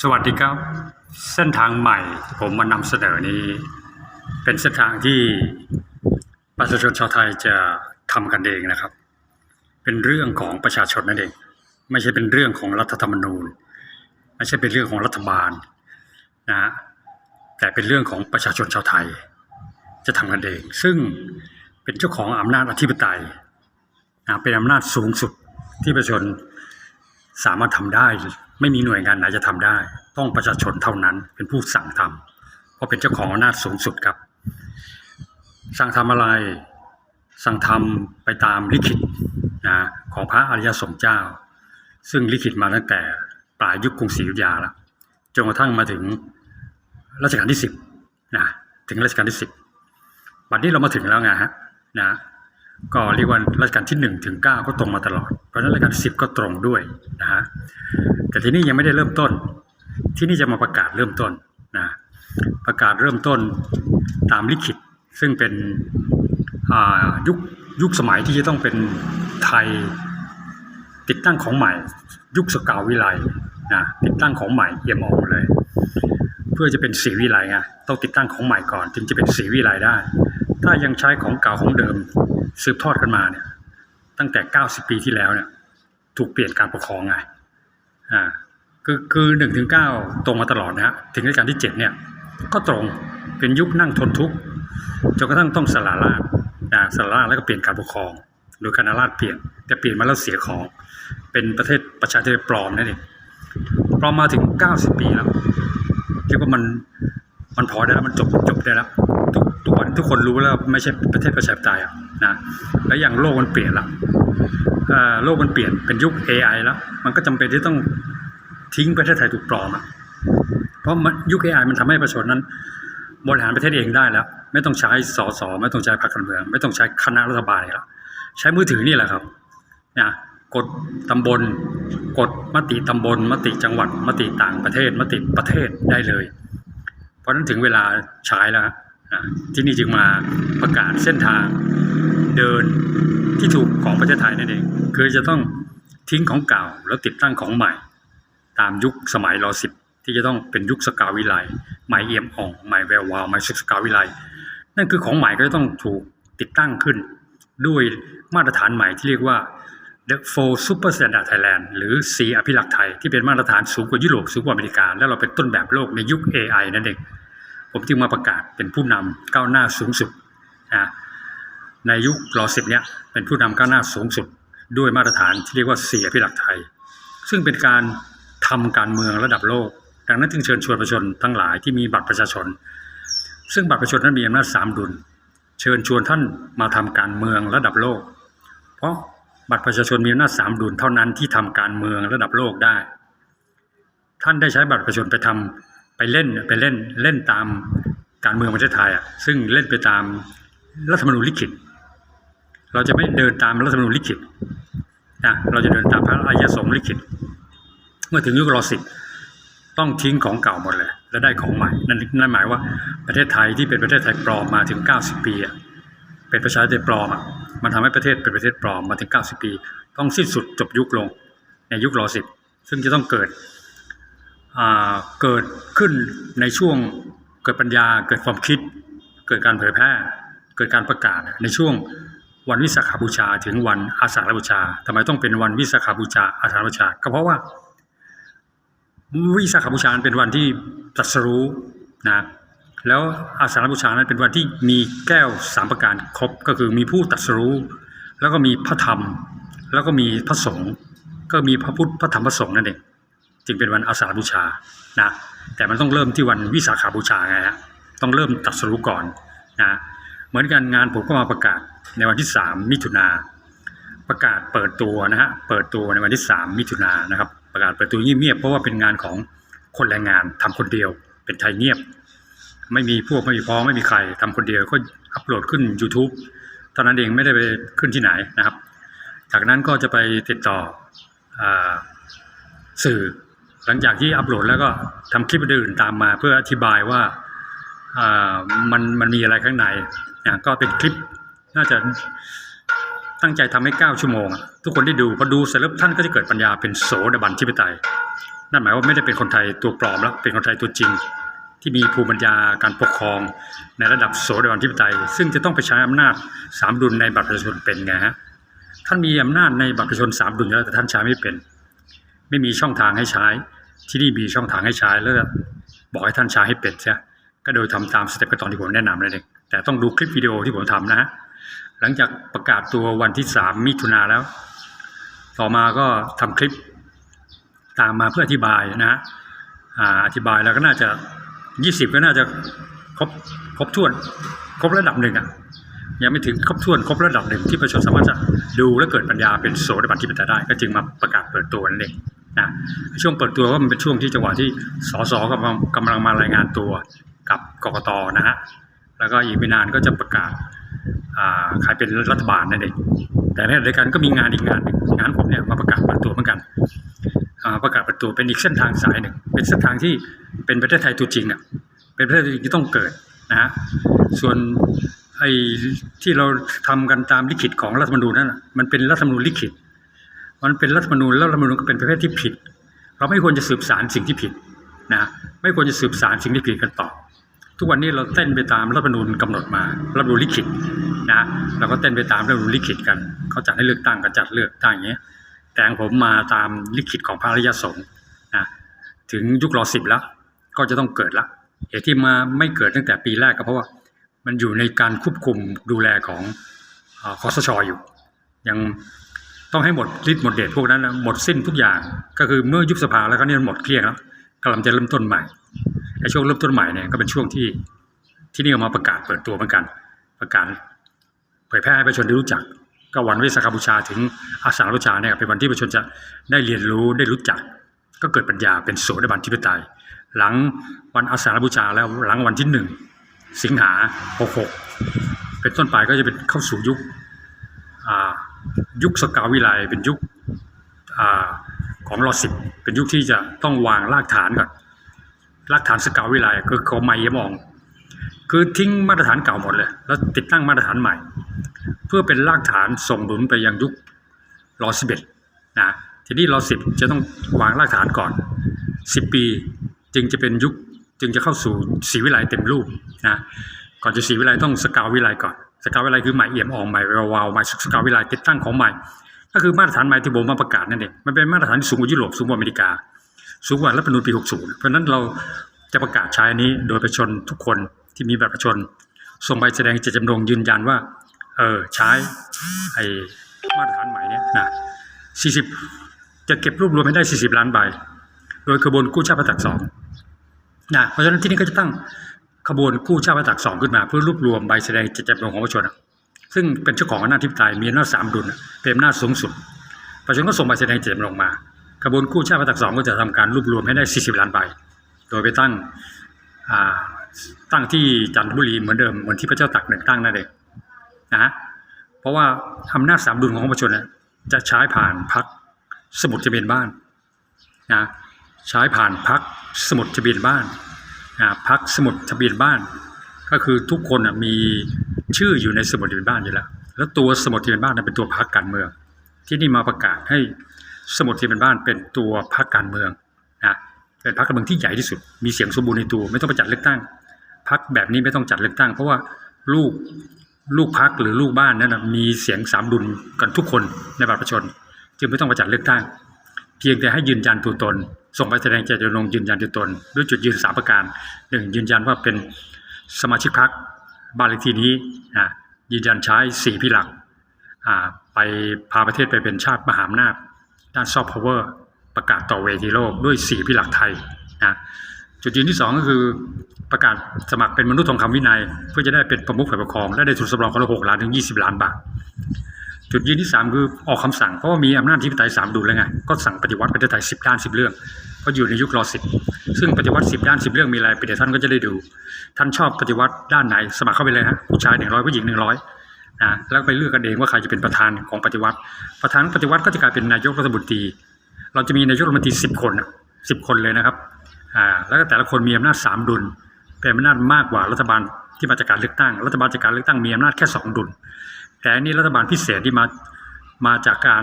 สวัสดีครับ เส้นทางใหม่ผมมานำเสนอนี้ เป็นเส้นทางที่ประชาชนชาวไทยจะทำกันเองนะครับ เป็นเรื่องของประชาชนนั่นเอง ไม่ใช่เป็นเรื่องของรัฐธรรมนูญ ไม่ใช่เป็นเรื่องของรัฐบาลนะฮะแต่เป็นเรื่องของประชาชนชาวไทย จะทำกันเอง ซึ่งเป็นเจ้าของอำนาจอธิปไตยนะเป็นอำนาจสูงสุดที่ประชาชน สามารถทำได้ ไม่มีหน่วยงานไหนจะทำได้ ต้องประชาชนเท่านั้นเป็นผู้สั่งทำเพราะเป็นเจ้าของอำนาจสูงสุดครับ สั่งทำอะไร สั่งทำไปตามลิขิตนะของพระอริยสงฆ์เจ้า ซึ่งลิขิตมาตั้งแต่ปลายยุคกรุงศรีอยุธยาแล้วจนกระทั่งมาถึงรัชกาลที่สิบนะถึงรัชกาลที่สิบบัดนี้เรามาถึงแล้วไงฮะนะ ก็เรียกว่ารัชกาลที่หนึ่งถึงเก้าก็ตรงมาตลอด เพราะนั้นรัชกาลที่สิบก็ตรงด้วยนะฮะแต่ที่นี่ยังไม่ได้เริ่มต้น ที่นี่จะมาประกาศเริ่มต้นนะประกาศเริ่มต้นตามลิขิต ซึ่งเป็นยุคยุคสมัยที่จะต้องเป็นไทยติดตั้งของใหม่ ยุคสกาววิไลนะติดตั้งของใหม่เอี่ยมออกเลย เพื่อจะเป็นสีวิไลไงต้องติดตั้งของใหม่ก่อน จึงจะเป็นสีวิไลได้ ถ้ายังใช้ของเก่าของเดิม สืบทอดกันมาเนี่ย ตั้งแต่ 90 ปีที่แล้วเนี่ย ถูกเปลี่ยนการปกครองไงอ่าคือคือหนึ่งถึงเก้าตรงมาตลอดนะฮะถึงรัชกาลที่เจ็ดเนี่ย ก็ตรงเป็นยุคนั่งทนทุกข์จนกระทั่งต้องสละราชนะสละราชแล้วก็เปลี่ยนการปกครองโดยคณะราษฎรเปลี่ยนแต่เปลี่ยนมาแล้วเสียของ เป็นประเทศประชาธิปไตยปลอมนั่นเองปลอมมาถึง 90 ปีแล้วเรียกว่ามันมันพอได้แล้วมันจบจบได้แล้วทุกทุกวันทุกคนรู้แล้วไม่ใช่ประเทศประชาธิปไตยอะ นะแล้วอย่างโลกมันเปลี่ยนละโลกมันเปลี่ยนเป็นยุค AI แล้ว มันก็จำเป็นที่ต้องทิ้งประเทศไทยถูกปลอมอะเพราะมันยุค AI มันทำให้ประชาชนนั้นบริหารประเทศเองได้แล้ว ไม่ต้องใช้สสไม่ต้องใช้พรรคการเมือง ไม่ต้องใช้คณะรัฐบาลแล้วใช้มือถือนี่แหละครับนะกดตำบลกดมติตำบล มติจังหวัด มติต่างประเทศ มติประเทศได้เลย เพราะนั้นถึงเวลาใช้แล้ว ที่นี่จึงมาประกาศเส้นทางเดินที่ถูกของประเทศไทยนั่นเองคือจะต้องทิ้งของเก่าแล้วติดตั้งของใหม่ ตามยุคสมัยรอสิบที่จะต้องเป็นยุคสกาวิไลใหม่เอี่ยมอ่องใหม่แวววาวใหม่สกาวิไลนั่นคือของใหม่ก็จะต้องถูกติดตั้งขึ้น ด้วยมาตรฐานใหม่ที่เรียกว่า The Four Super Standard Thailand หรือ C อภิลักษ์ไทย ที่เป็นมาตรฐานสูงกว่ายุโรปสูงกว่าอเมริกา และเราเป็นต้นแบบโลกในยุค AI นั่นเอง ผมจึงมาประกาศเป็นผู้นำก้าวหน้าสูงสุดนะในยุครอสิบเนี้ยเป็นผู้นำก้าวหน้าสูงสุด ด้วยมาตรฐานที่เรียกว่าเสีอภิลักไทย ซึ่งเป็นการทำการเมืองระดับโลก ดังนั้นจึงเชิญชวนประชาชนทั้งหลายที่มีบัตรประชาชน ซึ่งบัตรประชาชนนั้นมีอำนาจสามดุล เชิญชวนท่านมาทำการเมืองระดับโลก เพราะบัตรประชาชนมีอำนาจสามดุลเท่านั้นที่ทำการเมืองระดับโลกได้ ท่านได้ใช้บัตรประชาชนไปทำ ไปเล่นไปเล่นเล่นตามการเมืองประเทศไทยอะซึ่งเล่นไปตามรัฐธรรมนูญลิขิต เราจะไม่เดินตามรัฐธรรมนูญลิขิตนะเราจะเดินตามพระอริยสงฆ์ลิขิต เมื่อถึงยุครอสิบต้องทิ้งของเก่าหมดเลยและได้ของใหม่นั่นนั่นหมายว่าประเทศไทยที่เป็นประเทศไทยปลอมมาถึง 90 ปีอะเป็นประชาธิปไตยปลอมอะมันทำให้ประเทศเป็นประเทศปลอมมาถึง 90 ปี ต้องสิ้นสุดจบยุคลงในยุครอสิบซึ่งจะต้องเกิด เกิดขึ้นในช่วงเกิดปัญญาเกิดความคิด เกิดการเผยแพร่ เกิดการประกาศในช่วงวันวิสาขบูชาถึงวันอาสาฬบูชาทำไมต้องเป็นวันวิสาขบูชาอาสาฬบูชา ก็เพราะว่าวิสาขบูชาเป็นวันที่ตรัสรู้นะแล้วอาสาฬบูชานั้นเป็นวันที่มีแก้วสามประการครบก็คือมีผู้ตรัสรู้ แล้วก็มีพระธรรม แล้วก็มีพระสงฆ์ก็มีพระพุทธพระธรรมพระสงฆ์นั่นเอง จึงเป็นวันอาสาบูชานะแต่มันต้องเริ่มที่วันวิสาขาบูชาไงฮะต้องเริ่มตรัสรู้ก่อนนะเหมือนกันงานผมก็มาประกาศในวันที่ 3 มิถุนาประกาศเปิดตัวนะฮะเปิดตัวในวันที่ 3 มิถุนานะครับประกาศเปิดตัวเงียบๆเพราะว่าเป็นงานของคนแรงงานทำคนเดียว เป็นไทยเงียบ ไม่มีพวกไม่มีพ้องไม่มีใครทำคนเดียวก็อัปโหลดขึ้น YouTube ตอนนั้นเองไม่ได้ไปขึ้นที่ไหนนะครับ จากนั้นก็จะไปติดต่ออสื่อ หลังจากที่อัปโหลดแล้วก็ทำคลิปอื่นๆตามมา เพื่ออธิบายว่าอ่ามันมันมีอะไรข้างในอะก็เป็นคลิปน่าจะตั้งใจทำให้ 9 ชั่วโมง ทุกคนได้ดูพอดูเสร็จแล้วท่านก็จะเกิดปัญญาเป็นโสดาบันชิปไตยนั่นหมายว่าไม่ได้เป็นคนไทยตัวปลอมแล้วเป็นคนไทยตัวจริง ที่มีภูมิปัญญาการปกครอง ในระดับโสดาบันธิปไตย ซึ่งจะต้องไปใช้อำนาจสามดุลในบัตรประชาชนเป็นไงฮะท่านมีอำนาจในบัตรประชาชนสามดุลแล้วแต่ท่านใช้ไม่เป็น ไม่มีช่องทางให้ใช้ ที่นี่มีช่องทางให้ใช้แล้วบอกให้ท่านใช้ให้เป็นใช่ไหมก็โดยทำตามสเต็ปขั้นตอนที่ผมแนะนำนั่นเองแต่ต้องดูคลิปวิดีโอที่ผมทำนะฮะหลังจากประกาศตัววันที่สามมิถุนาแล้ว ต่อมาก็ทำคลิปตามมาเพื่ออธิบายนะฮะอ่าอธิบายแล้วก็น่าจะยี่สิบก็น่าจะครบครบถ้วน ครบระดับหนึ่งอะยังไม่ถึงครบถ้วนครบระดับหนึ่งที่ประชาชนสามารถจะดูและเกิดปัญญาเป็นโสดาบันที่เป็นได้ ก็จึงมาประกาศเปิดตัวนั่นเอง นะช่วงเปิดตัวก็มันเป็นช่วงที่จังหวะที่สสกำลังกำลังมารายงานตัวกับกกตนะฮะแล้วก็อีกไม่นานก็จะประกาศอ่าใครเป็นรัฐบาลนั่นเองแต่ในเดียวกันก็มีงานอีกงานหนึ่งงานผมเนี่ยมาประกาศเปิดตัวเหมือนกันประกาศเปิดตัวเป็นอีกเส้นทางสายหนึ่ง เป็นเส้นทางที่เป็นประเทศไทยตัวจริงอะเป็นประเทศที่ต้องเกิดนะฮะส่วนไอ้ที่เราทำกันตามลิขิตของรัฐธรรมนูญนั่นน่ะมันเป็นรัฐธรรมนูญลิขิต มันเป็นรัฐธรรมนูญแล้วรัฐธรรมนูญก็เป็นประเภทที่ผิด เราไม่ควรจะสืบสารสิ่งที่ผิดนะไม่ควรจะสืบสารสิ่งที่ผิดกันต่อ ทุกวันนี้เราเต้นไปตามรัฐธรรมนูญกำหนดมารัฐธรรมนูญลิขิตนะเราก็เต้นไปตามรัฐธรรมนูญลิขิตกันเขาจัดให้เลือกตั้งก็จัดเลือกตั้งอย่างเงี้ยแต่งผมมาตามลิขิตของพระริยสงฆ์นะถึงยุครอสิบแล้ว ก็จะต้องเกิดละเหตุที่มาไม่เกิดตั้งแต่ปีแรกก็เพราะว่ามันอยู่ในการควบคุมดูแลของคอสชอยู่ ยัง ต้องให้หมดฤทธิ์หมดเดชพวกนั้นนะหมดสิ้นทุกอย่าง ก็คือเมื่อยุบสภาแล้วก็เนี่ยหมดเกลี้ยงแล้วกำลังจะเริ่มต้นใหม่ไอ้ช่วงเริ่มต้นใหม่เนี่ยก็เป็นช่วงที่ที่นี่เอามาประกาศเปิดตัวเหมือนกัน ประกาศเผยแพร่ให้ประชาชนได้รู้จัก ก็วันวิสาขบูชาถึงอาสาฬบูชาเนี่ยเป็นวันที่ประชาชนจะได้เรียนรู้ได้รู้จัก ก็เกิดปัญญาเป็นโสดาบันทิปไตยหลังวันอาสาฬบูชาแล้วหลังวันที่หนึ่งสิงหาหกหกเป็นต้นไปก็จะเป็นเข้าสู่ยุคอ่า ยุคสกาวิไลเป็นยุคอของรอสิบเป็นยุคที่จะต้องวางรากฐานก่อนรากฐานสกาวิไลคือเขาไม่ยมอง คือทิ้งมาตรฐานเก่าหมดเลย แล้วติดตั้งมาตรฐานใหม่ เพื่อเป็นรากฐานส่งหนุนไปยังยุครอสิบเอ็ดนะทีนี้รอสิบจะต้องวางรากฐานก่อนสิบปีจึงจะเป็นยุคจึงจะเข้าสู่ศรีวิไลเต็มรูปนะก่อนจะศรีวิไลต้องสกาววิไลก่อน สกาววิไลคือใหม่เอี่ยมอ่องใหม่แวาวใหม่สกาววิไลติดตั้งของใหม่ ก็คือมาตรฐานใหม่ที่ผมมาประกาศนั่นเองมันเป็นมาตรฐานที่สูงกว่ายุโรปสูงกว่าอเมริกา สูงกว่ารัฐธรรมนูญปี 60 เพราะนั้นเราจะประกาศใช้อันนี้โดยประชาชนทุกคนที่มีบัตรประชาชนส่งใบแสดงเจตจำนงยืนยันว่าเออใช้ไอ้มาตรฐานใหม่เนี่ยนะ40 จะเก็บรวบรวมให้ได้ 40 ล้านใบ โดยขบวนกู้ชาติพัฒน์สองนะเพราะฉะนั้นที่นี่ก็จะตั้ง ขบวนกู้ชาติพัฒน์สองขึ้นมา เพื่อรวบรวมใบแสดงเจตจำนงของประชาชนซึ่งเป็นเจ้าของอำนาจทิพย์ไตยมีอำนาจสามดุลเป็นอำนาจสูงสุดประชาชนก็ส่งใบแสดงเจตจำนงมาขบวนกู้ชาติพัฒน์สองก็จะทำการรวบรวมให้ได้ 40 ล้านใบ โดยไปตั้งตั้งที่จันทบุรีเหมือนเดิมเหมือนที่พระเจ้าตากหนึ่งตั้งนั่นเองนะ เพราะว่าอำนาจสามดุลของประชาชนจะใช้ผ่านพักสมุดทะเบียนบ้านนะใช้ผ่านพักสมุดทะเบียนบ้าน พักสมุดทะเบียนบ้าน ก็คือทุกคนมีชื่ออยู่ในสมุดทะเบียนบ้านอยู่แล้ว แล้วตัวสมุดทะเบียนบ้านน่ะเป็นตัวพักการเมือง ที่นี่มาประกาศให้สมุดทะเบียนบ้านเป็นตัวพักการเมืองนะเป็นพักการเมืองที่ใหญ่ที่สุด มีเสียงสมบูรณ์ในตัว ไม่ต้องไปจัดเลือกตั้งพักแบบนี้ไม่ต้องจัดเลือกตั้ง เพราะว่าลูกลูกพักหรือลูกบ้านนั้นมีเสียงสามดุลกันทุกคนในบัตรประชาชนจึงไม่ต้องไปจัดเลือกตั้ง เพียงแต่ให้ยืนยันตัวตน ส่งไปแสดงเจตจำนงยืนยันตัวตนด้วยจุดยืนสามประการหนึ่งยืนยันว่าเป็นสมาชิกพรรคบ้านเลขที่นี้นะยืนยันใช้สี่พิหลักอ่าไปพาประเทศไปเป็นชาติมหาอำนาจด้านซอฟต์พาวเวอร์ประกาศต่อเวทีโลกด้วยสี่พิหลักไทยนะจุดยืนที่สองก็คือประกาศสมัครเป็นมนุษย์ทองคำวินัย เพื่อจะได้เป็นประมุขฝ่ายปกครองและได้ทุนสำรองคนละหกล้านถึงยี่สิบล้านบาท จุดยืนที่สามคือออกคำสั่งเพราะว่ามีอำนาจที่ปไตยสามดุลแล้วไงก็สั่งปฏิวัติประเทศไทยสิบด้านสิบเรื่องก็อยู่ในยุครอสิบซึ่งปฏิวัติสิบด้านสิบเรื่องมีอะไรไปเดี๋ยวท่านก็จะได้ดู ท่านชอบปฏิวัติด้านไหนสมัครเข้าไปเลยฮะผู้ชายหนึ่งร้อยผู้หญิงหนึ่งร้อยนะแล้วไปเลือกกันเองว่าใครจะเป็นประธานของปฏิวัติ ประธานปฏิวัติก็จะกลายเป็นนายกรัฐมนตรี เราจะมีนายกรัฐมนตรีสิบคนสิบคนเลยนะครับอ่าแล้วก็แต่ละคนมีอำนาจสามดุลเป็นอำนาจมากกว่ารัฐบาลที่มาจากการเลือกตั้ง รัฐบาลจากการเลือกตั้งมีอำนาจแค่สองดุล แต่อันนี้รัฐบาลพิเศษที่มามาจากการ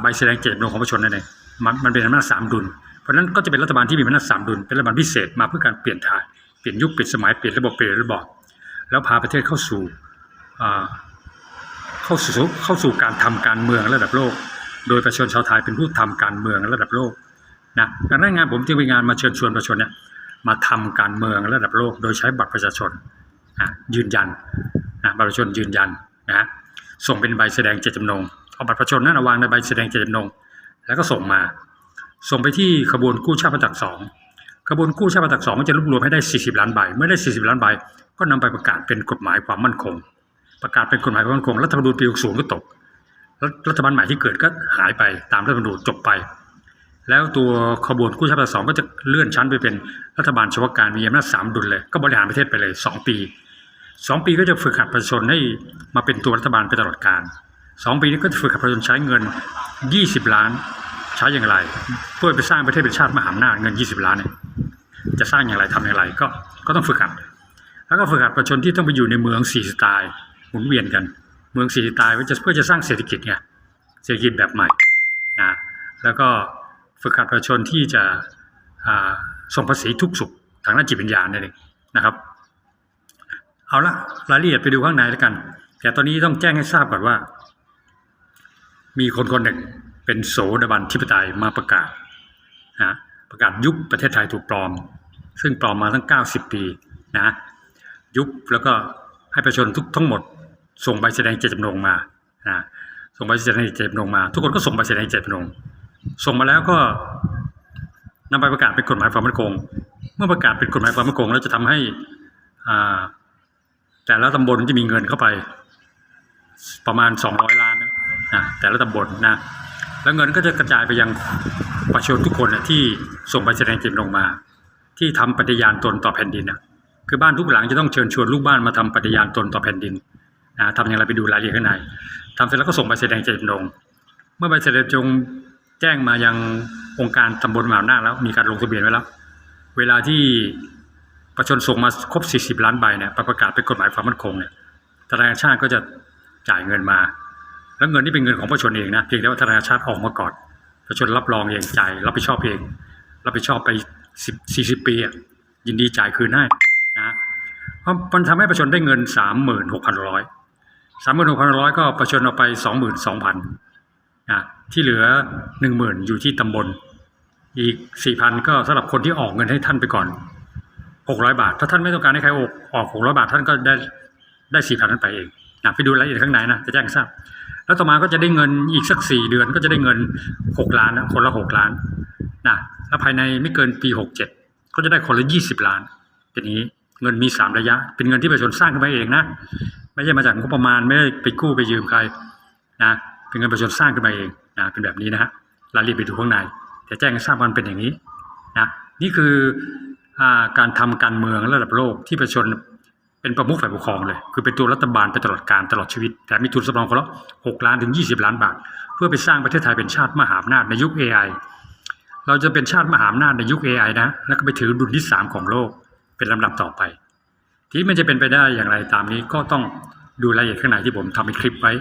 ใบแสดงเจตจำนงของประชาชนนั่นเองมันมันเป็นอำนาจสามดุล เพราะนั้นก็จะเป็นรัฐบาลที่มีอำนาจสามดุล เป็นรัฐบาลพิเศษมาเพื่อการเปลี่ยนถ่าย เปลี่ยนยุค เปลี่ยนสมัย เปลี่ยนระบบ เปลี่ยนระบอบ แล้วพาประเทศเข้าสู่เข้าสู่เข้าสู่การทำการเมืองระดับโลก โดยประชาชนชาวไทยเป็นผู้ทำการเมืองระดับโลกนะดังนั้นงานผมจึงเป็นงานมาเชิญชวนประชาชนเนี่ยมาทำการเมืองระดับโลก โดยใช้บัตรประชาชนนะยืนยันนะบัตรประชาชนยืนยัน นะส่งเป็นใบแสดงเจตจำนงเอาบัตรประชาชนนั้นเอาวางในใบแสดงเจตจำนงแล้วก็ส่งมา ส่งไปที่ขบวนกู้ชาติประจักษ์สองขบวนกู้ชาติประจักษ์สองก็จะรวบรวมให้ได้ 40 ล้านใบเมื่อได้ 40 ล้านใบ ก็นำไปประกาศเป็นกฎหมายความมั่นคง ประกาศเป็นกฎหมายความมั่นคงรัฐธรรมนูญปี60ก็ตกรัฐบาลใหม่ที่เกิดก็หายไปตามรัฐธรรมนูญจบไป แล้วตัวขบวนกู้ชาติประจักษ์สองก็จะเลื่อนชั้นไปเป็นรัฐบาลเฉพาะการมีอำนาจสามดุลเลยก็บริหารประเทศไปเลย 2 ปี 2ปีก็จะฝึกหัดประชาชนให้มาเป็นตัวรัฐบาลไปตลอดกาล2ปีนี้ก็จะฝึกหัดประชาชนใช้เงิน 20 ล้าน ใช้อย่างไร เพื่อไปสร้างประเทศเป็นชาติมหาอำนาจเงิน 20 ล้านเนี่ยจะสร้างอย่างไรทำอย่างไรก็ก็ต้องฝึกหัด แล้วก็ฝึกหัดประชาชนที่ต้องไปอยู่ในเมืองสี่สไตล์หมุนเวียนกัน เมืองสี่สไตล์เพื่อจะเพื่อจะสร้างเศรษฐกิจไงเศรษฐกิจแบบใหม่นะแล้วก็ฝึกหัดประชาชนที่จะส่งภาษีทุกสุขทางด้านจิตวิญญาณนั่นเองนะครับ เอาละรายละเอียดไปดูข้างในแล้วกัน แต่ตอนนี้ต้องแจ้งให้ทราบก่อนว่า มีคนคนหนึ่งเป็นโสดาบันทิปไตยมาประกาศนะประกาศยุบประเทศไทยถูกปลอม ซึ่งปลอมมาตั้ง 90 ปีนะยุบแล้วก็ให้ประชาชนทุกทั้งหมด ส่งใบแสดงเจตจำนงมานะส่งใบแสดงเจตจำนงมา ทุกคนก็ส่งใบแสดงเจตจำนงส่งมาแล้วก็นำไปประกาศเป็นกฎหมายความมั่นคง เมื่อประกาศเป็นกฎหมายความมั่นคงแล้วจะทำให้อ่า แต่ละตำบลจะมีเงินเข้าไป ประมาณ 200 ล้านนะแต่ละตำบลนะแล้วเงินก็จะกระจายไปยังประชาชนทุกคนนะที่ส่งใบแสดงเจตจำนงมา ที่ทำปฏิญาณตนต่อแผ่นดินนะคือบ้านทุกหลังจะต้องเชิญชวนลูกบ้านมาทำปฏิญาณตนต่อแผ่นดินนะทำอย่างไรไปดูรายละเอียดข้างในทำเสร็จแล้วก็ส่งใบแสดงเจตจำนงเมื่อใบแสดงจงแจ้งมายังองค์การตำบลมหาอำนาจแล้วมีการลงทะเบียนไว้แล้ว เวลาที่ ประชาชนส่งมาครบ 40 ล้านใบเนี่ยประกาศเป็นกฎหมายความมั่นคงเนี่ยธนาคารชาติก็จะจ่ายเงินมา แล้วเงินนี่เป็นเงินของประชาชนเองนะเพียงแต่ว่าธนาคารชาติออกมาก่อนประชาชนรับรองเองจ่ายรับผิดชอบเอง รับผิดชอบไปสิบสี่สิบปีอะยินดีจ่ายคืนให้นะเพราะมันทำให้ประชาชนได้เงินสามหมื่นหกพันร้อยสามหมื่นหกพันร้อยก็ประชาชนเอาไปสองหมื่นสองพันนะที่เหลือหนึ่งหมื่นอยู่ที่ตำบลอีกสี่พันก็สำหรับคนที่ออกเงินให้ท่านไปก่อน หกร้อยบาท ถ้าท่านไม่ต้องการให้ใครออกออกหกร้อยบาทท่านก็ได้ได้สี่พันนั้นไปเองนะไปดูรายละเอียดข้างในนะจะแจ้งให้ทราบ แล้วต่อมาก็จะได้เงินอีกสักสี่เดือนก็จะได้เงินหกล้านนะคนละหกล้านนะแล้วภายในไม่เกินปีหกเจ็ดก็จะได้คนละยี่สิบล้าน เป็นนี้เงินมีสามระยะ เป็นเงินที่ประชาชนสร้างขึ้นมาเองนะไม่ใช่มาจากงบประมาณไม่ได้ไปกู้ไปยืมใครนะเป็นเงินประชาชนสร้างขึ้นมาเองนะเป็นแบบนี้นะฮะรายละเอียดไปดูข้างในแต่แจ้งให้ทราบมันเป็นอย่างนี้นะนี่คือ การทำการเมืองระดับโลกที่ประชาชนเป็นประมุขฝ่ายปกครองเลย คือเป็นตัวรัฐบาลไปตลอดการตลอดชีวิต แต่มีทุนสำรองคนละ6ล้านถึง 20 ล้านบาท เพื่อไปสร้างประเทศไทยเป็นชาติมหาอำนาจในยุค AI เราจะเป็นชาติมหาอำนาจในยุค AI นะ แล้วก็ไปถือดุลที่3ของโลกเป็นลำดับต่อไป ที่มันจะเป็นไปได้อย่างไรตามนี้ก็ต้องดูรายละเอียดข้างในที่ผมทำเป็นคลิปไว้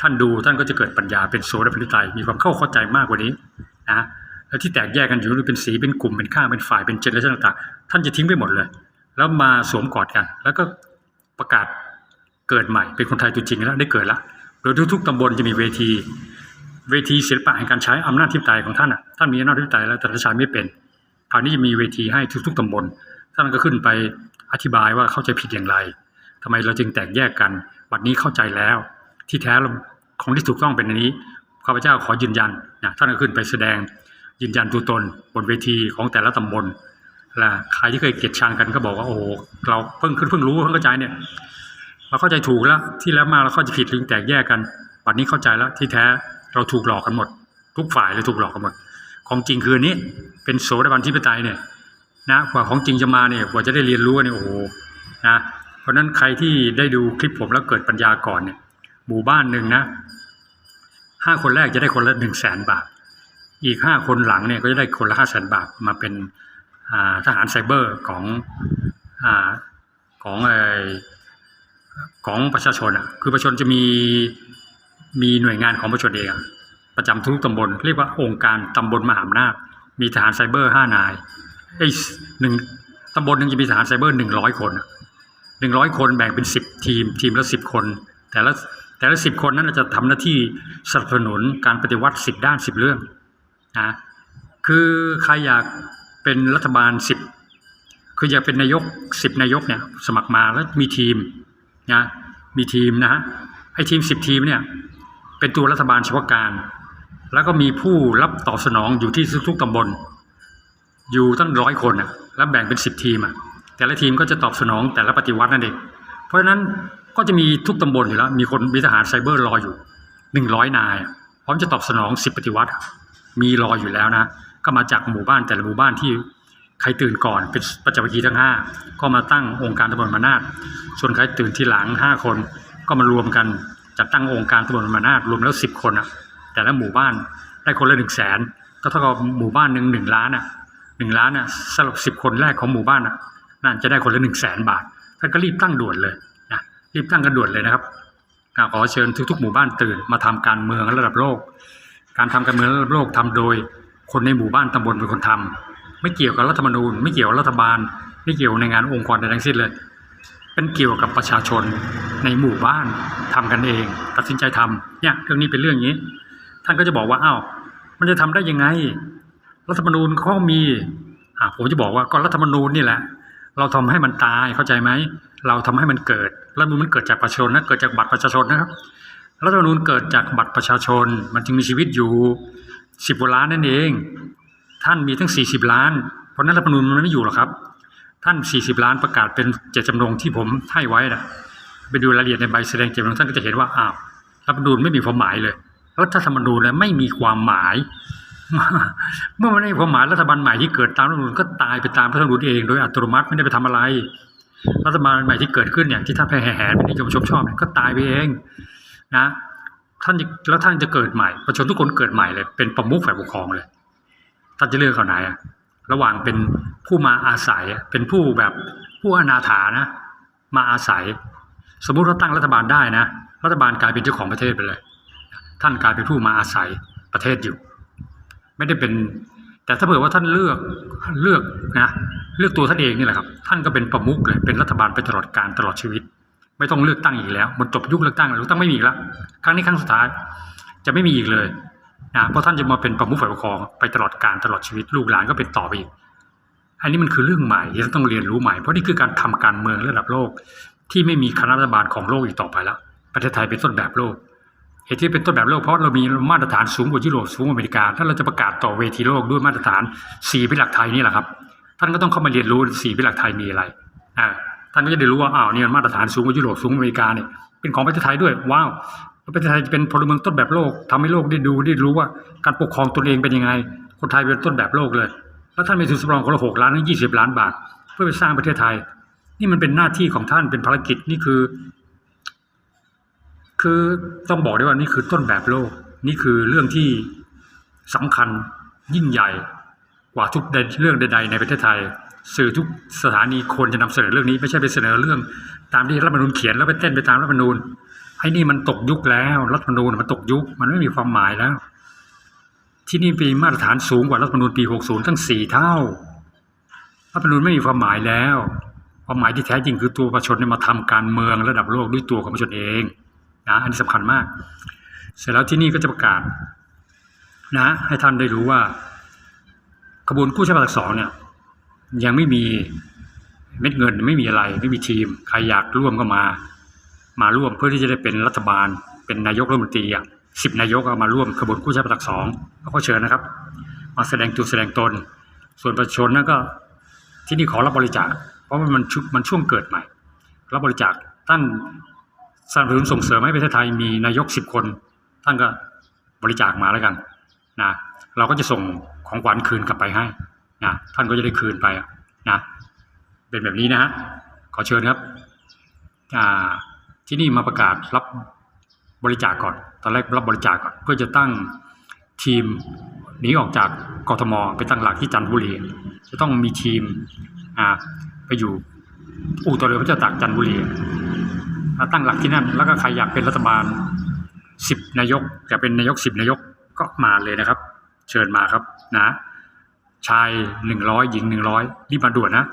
ท่านดูท่านก็จะเกิดปัญญาเป็นโซดาปนิไตยมีความเข้าเข้าใจมากกว่านี้นะ แล้วที่แตกแยกกันอยู่หรือเป็นสีเป็นกลุ่มเป็นข้างเป็นฝ่ายเป็นเจนอเรชันต่างๆ ท่านจะทิ้งไปหมดเลย แล้วมาสวมกอดกัน แล้วก็ประกาศเกิดใหม่เป็นคนไทยตัวจริงแล้วได้เกิดแล้วโดยทุกๆตำบลจะมีเวที เวทีศิลปะแห่งการใช้อำนาจทิปไตยของท่านอะท่านมีอำนาจทิปไตยแล้วแต่ท่านใช้ไม่เป็นคราวนี้จะมีเวทีให้ทุกๆตำบลท่านก็ขึ้นไปอธิบายว่าเข้าใจผิดอย่างไรทำไมเราจึงแตกแยกกันบัดนี้เข้าใจแล้ว ที่แท้ของที่ถูกต้องเป็นอันนี้ข้าพเจ้าขอยืนยันนะท่านก็ขึ้นไปแสดง ยืนยันตัวตนบนเวทีของแต่ละตำบลและใครที่เคยเกลียดชังกันก็บอกว่าโอ้โหเราเพิ่งขึ้นเพิ่งรู้เพิ่งเข้าใจเนี่ยเราเข้าใจถูกแล้วที่แล้วมาเราเข้าใจผิดถึงแตกแยกกันปัจนี้เข้าใจแล้วที่แท้เราถูกหลอกกันหมด ทุกฝ่ายเลยถูกหลอกกันหมด ของจริงคืออันนี้เป็นโสดาบันที่ปไตยเนี่ยนะกว่าของจริงจะมาเนี่ยกว่าจะได้เรียนรู้เนี่ยโอ้โหนะเพราะฉะนั้นใครที่ได้ดูคลิปผมแล้วเกิดปัญญาก่อนเนี่ยหมู่บ้านหนึ่งนะห้าคนแรกจะได้คนละหนึ่งแสนบาท อีกห้าคนหลังเนี่ยก็จะได้คนละห้าแสนบาทมาเป็นทหารไซเบอร์ของอของไอของประชาชนอะคือประชาชนจะมีมีหน่วยงานของประชาชนเองอะประจำทุกตำบล เรียกว่าองค์การตำบลมหาอำนาจมีทหารไซเบอร์ห้านายไอ้หนึ่งตำบลหนึ่งจะมีทหารไซเบอร์หนึ่งร้อยคนหนึ่งร้อยคนแบ่งเป็นสิบทีม ทีมละสิบคน แต่ละแต่ละสิบคนนั้นจะทำหน้าที่สนับสนุนการปฏิวัติสิบด้านสิบเรื่อง นะคือใครอยากเป็นรัฐบาลสิบคืออยากเป็นนายกสิบนายกเนี่ยสมัครมาแล้วมีทีมนะมีทีมนะฮะไอ้ทีมสิบทีมเนี่ยเป็นตัวรัฐบาลเฉพาะการ แล้วก็มีผู้รับตอบสนองอยู่ที่ทุกๆตำบล อยู่ตั้งร้อยคนอะแล้วแบ่งเป็นสิบทีมอะแต่ละทีมก็จะตอบสนองแต่ละปฏิวัตินั่นเองเพราะฉะนั้นก็จะมีทุกตำบลอยู่แล้ว มีคนมีทหารไซเบอร์รออยู่หนึ่งร้อยนายพร้อมจะตอบสนองสิบปฏิวัติ มีรออยู่แล้วนะ ก็มาจากหมู่บ้านแต่ละหมู่บ้านที่ใครตื่นก่อนเป็นปัจจัยคีทั้งห้าก็มาตั้งองค์การตำบลมานาถส่วนใครตื่นทีหลังห้าคน ก็มารวมกันจัดตั้งองค์การตำบลมานาถรวมแล้วสิบคนอะแต่ละหมู่บ้านได้คนละหนึ่งแสนก็เท่ากับหมู่บ้านหนึ่งหนึ่งล้านอะหนึ่งล้านอะสำหรับสิบคนแรกของหมู่บ้านอะนั่นจะได้คนละหนึ่งแสนบาทท่านก็รีบตั้งด่วนเลยนะรีบตั้งกันด่วนเลยนะครับขอเชิญทุกๆ หมู่บ้านตื่นมาทำการเมืองระดับโลก การทำการเมืองระดับโลกทำโดย คนในหมู่บ้านตำบลเป็นคนทำไม่เกี่ยวกับรัฐธรรมนูญ ไม่เกี่ยวกับรัฐบาล ไม่เกี่ยวในงานองค์กรใดทั้งสิ้นเลย เป็นเกี่ยวกับประชาชนในหมู่บ้านทำกันเอง ตัดสินใจทำเนี่ยเรื่องนี้เป็นเรื่องอย่างนี้ ท่านก็จะบอกว่าอ้าวมันจะทำได้ยังไง รัฐธรรมนูญเขามีอ่าผมจะบอกว่าก็รัฐธรรมนูญนี่แหละ เราทำให้มันตายเข้าใจไหมเราทำให้มันเกิดรัฐธรรมนูญมันเกิดจากประชาชนนะเกิดจากบัตรประชาชนนะครับ รัฐธรรมนูญเกิดจากบัตรประชาชน มันจึงมีชีวิตอยู่สิบกว่าล้านนั่นเอง ท่านมีทั้งสี่สิบล้าน เพราะนั้นรัฐธรรมนูญมันไม่อยู่หรอกครับ ท่านสี่สิบล้านประกาศเป็นเจตจำนงที่ผมให้ไว้นะไปดูรายละเอียดในใบแสดงเจตจำนงท่านก็จะเห็นว่าอ้าวรัฐธรรมนูญไม่มีความหมายเลย รัฐธรรมนูญเนี่ยไม่มีความหมาย เมื่อมันไม่มีความหมายรัฐบาลใหม่ที่เกิดตามรัฐธรรมนูญก็ตายไปตามรัฐธรรมนูญเองโดยอัตโนมัติไม่ได้ไปทำอะไร รัฐบาลใหม่ที่เกิดขึ้นเนี่ยที่ท่านแห่แหนเป็นนิยมชมชอบเนี่ยก็ตายไปเอง นะท่านแล้วท่านจะเกิดใหม่ประชาชนทุกคนเกิดใหม่เลย เป็นประมุขฝ่ายปกครองเลยท่านจะเลือกเขาไหนอะระหว่างเป็นผู้มาอาศัยเป็นผู้แบบผู้อนาถานะ มาอาศัย สมมุติว่าตั้งรัฐบาลได้นะ รัฐบาลกลายเป็นเจ้าของประเทศไปเลย ท่านกลายเป็นผู้มาอาศัยประเทศอยู่ ไม่ได้เป็น แต่ถ้าเผื่อว่าท่านเลือกเลือกนะเลือกตัวท่านเองนี่แหละครับ ท่านก็เป็นประมุขเลยเป็นรัฐบาลไปตลอดการตลอดชีวิต ไม่ต้องเลือกตั้งอีกแล้วมันจบยุคเลือกตั้งแล้วเลือกตั้งไม่มีอีกแล้วครั้งนี้ครั้งสุดท้าย จะไม่มีอีกเลยนะเพราะท่านจะมาเป็นประมุขฝ่ายปกครองไปตลอดการตลอดชีวิตลูกหลานก็เป็นต่อไปอีกอันนี้มันคือเรื่องใหม่ที่ต้องเรียนรู้ใหม่เพราะนี่คือการทำการเมืองระดับโลก ที่ไม่มีคณะรัฐบาลของโลกอีกต่อไปแล้วประเทศไทยเป็นต้นแบบโลกเหตุที่เป็นต้นแบบโลกเพราะเรามีมาตรฐานสูงกว่ายุโรปสูงกว่าอเมริกาถ้าเราจะประกาศต่อเวทีโลกด้วยมาตรฐานสี่พิหลักไทยนี่แหละครับ ท่านก็ต้องเข้ามาเรียนรู้สี่พิหลักไทยมีอะไรอ่า ท่านก็จะได้รู้ว่าอ้าวนี่มันมาตรฐานสูงกว่ายุโรปสูงอเมริกาเนี่ยเป็นของประเทศไทยด้วยว้าวประเทศไทยจะเป็นพลเมืองต้นแบบโลกทำให้โลกได้ดูได้รู้ว่าการปกครองตนเองเป็นยังไง คนไทยเป็นต้นแบบโลกเลย แล้วท่านมีทุนสำรองคนละหกล้านถึงยี่สิบล้านบาท เพื่อไปสร้างประเทศไทย นี่มันเป็นหน้าที่ของท่านเป็นภารกิจนี่คือ คือต้องบอกได้ว่านี่คือต้นแบบโลก นี่คือเรื่องที่สำคัญยิ่งใหญ่กว่าทุกเรื่องใด ๆ ในประเทศไทย สื่อทุกสถานีควรจะนำเสนอเรื่องนี้ ไม่ใช่ไปเสนอเรื่อง ตามที่รัฐธรรมนูญเขียนแล้วไปเต้นไปตามรัฐธรรมนูญไอ้นี่มันตกยุคแล้วรัฐธรรมนูญมันตกยุคมันไม่มีความหมายแล้ว ที่นี่มีมาตรฐานสูงกว่ารัฐธรรมนูญปี 60ตั้ง 4 เท่ารัฐธรรมนูญไม่มีความหมายแล้วความหมายที่แท้จริงคือตัวประชาชนเนี่ยมาทำการเมืองระดับโลกด้วยตัวของประชาชนเองนะอันนี้สำคัญมาก เสร็จแล้วที่นี่ก็จะประกาศ นะ ให้ท่านได้รู้ว่า ขบวนกู้ชาติภาคสองเนี่ย ยังไม่มีเม็ดเงินไม่มีอะไรไม่มีทีม ใครอยากร่วมก็มา มาร่วมเพื่อที่จะได้เป็นรัฐบาล เป็นนายกรัฐมนตรีอะสิบนายกเอามาร่วมขบวนกู้ชาติภาคสองก็เชิญนะครับ มาแสดงตัวแสดงตน ส่วนประชาชนนั่นก็ที่นี่ขอรับบริจาค เพราะว่ามันชุมันช่วงเกิดใหม่ รับบริจาคท่านสนับสนุนส่งเสริมให้ประเทศไทยมีนายกสิบคน ท่านก็บริจาคมาแล้วกันนะเราก็จะส่งของขวัญคืนกลับไปให้ นะท่านก็จะได้คืนไปนะเป็นแบบนี้นะฮะขอเชิญครับที่นี่มาประกาศรับบริจาคก่อน ตอนแรกรับบริจาคก่อนเพื่อจะตั้งทีมหนีออกจากกทมไปตั้งหลักที่จันทบุรี จะต้องมีทีมไปอยู่อู่ต่อเรือพระเจ้าตากจันทบุรีตั้งหลักที่นั่น แล้วก็ใครอยากเป็นรัฐบาลสิบนายกอยากเป็นนายกสิบนายกก็มาเลยนะครับ เชิญมาครับนะ ชายหนึ่งร้อยหญิงหนึ่งร้อยรีบมาด่วนนะ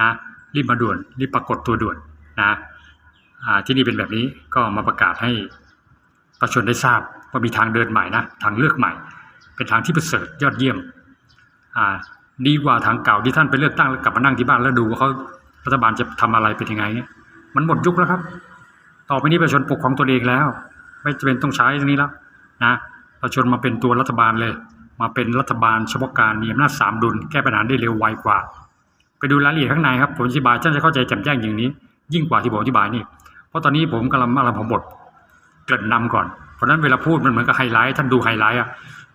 นะรีบมาด่วนรีบปรากฏตัวด่วนนะที่นี่เป็นแบบนี้ก็มาประกาศให้ประชาชนได้ทราบว่ามีทางเดินใหม่นะทางเลือกใหม่ เป็นทางที่ประเสริฐยอดเยี่ยมดีกว่าทางเก่าที่ท่านไปเลือกตั้งแล้วกลับมานั่งที่บ้านแล้วดูว่าเขารัฐบาลจะทำอะไรเป็นยังไงเนี่ยมันหมดยุคแล้วครับ ต่อไปนี้ประชาชนปกครองตัวเองแล้ว ไม่จำเป็นต้องใช้ตรงนี้แล้วนะประชาชนมาเป็นตัวรัฐบาลเลย มาเป็นรัฐบาลเฉพาะการมีอำนาจสามดุลแก้ปัญหาได้เร็วไวกว่า ไปดูรายละเอียดข้างในครับผมอธิบายท่านจะเข้าใจแจ่มแจ้งอย่างนี้ ยิ่งกว่าที่ผมอธิบายนี่เพราะตอนนี้ผมกำลังกำลังผมบทเกริ่นนำก่อนเพราะนั้นเวลาพูดมันเหมือนกับไฮไลท์ท่านดูไฮไลท์อะ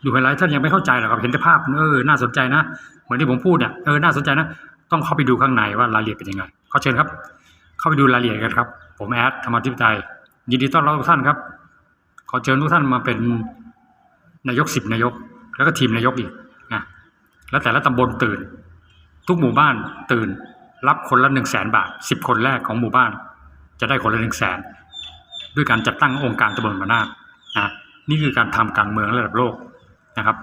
ดูไฮไลท์ท่านยังไม่เข้าใจหรอกครับเห็นแต่ภาพเออน่าสนใจนะ เหมือนที่ผมพูดเนี่ยเออน่าสนใจนะ ต้องเข้าไปดูข้างในว่ารายละเอียดเป็นยังไงขอเชิญครับ เข้าไปดูรายละเอียดกันครับ ผมแอดธรรมาธิปไตยยินดีต้อนรับทุกท่านครับ ขอเชิญทุกท่านมาเป็นนายกสิบนายก แล้วก็ทีมนายกอีกนะแล้วแต่ละตำบลตื่น ทุกหมู่บ้านตื่น รับคนละหนึ่งแสนบาทสิบคนแรกของหมู่บ้าน จะได้คนละหนึ่งแสนด้วยการจัดตั้งองค์การตำบลมานานะนี่คือการทำการเมืองระดับโลกนะครับ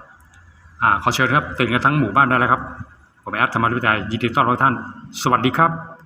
อ่าขอเชิญครับตื่นกันทั้งหมู่บ้านได้แล้วครับผมแอดธรรมวิทยายินดีต้อนรับท่าน สวัสดีครับ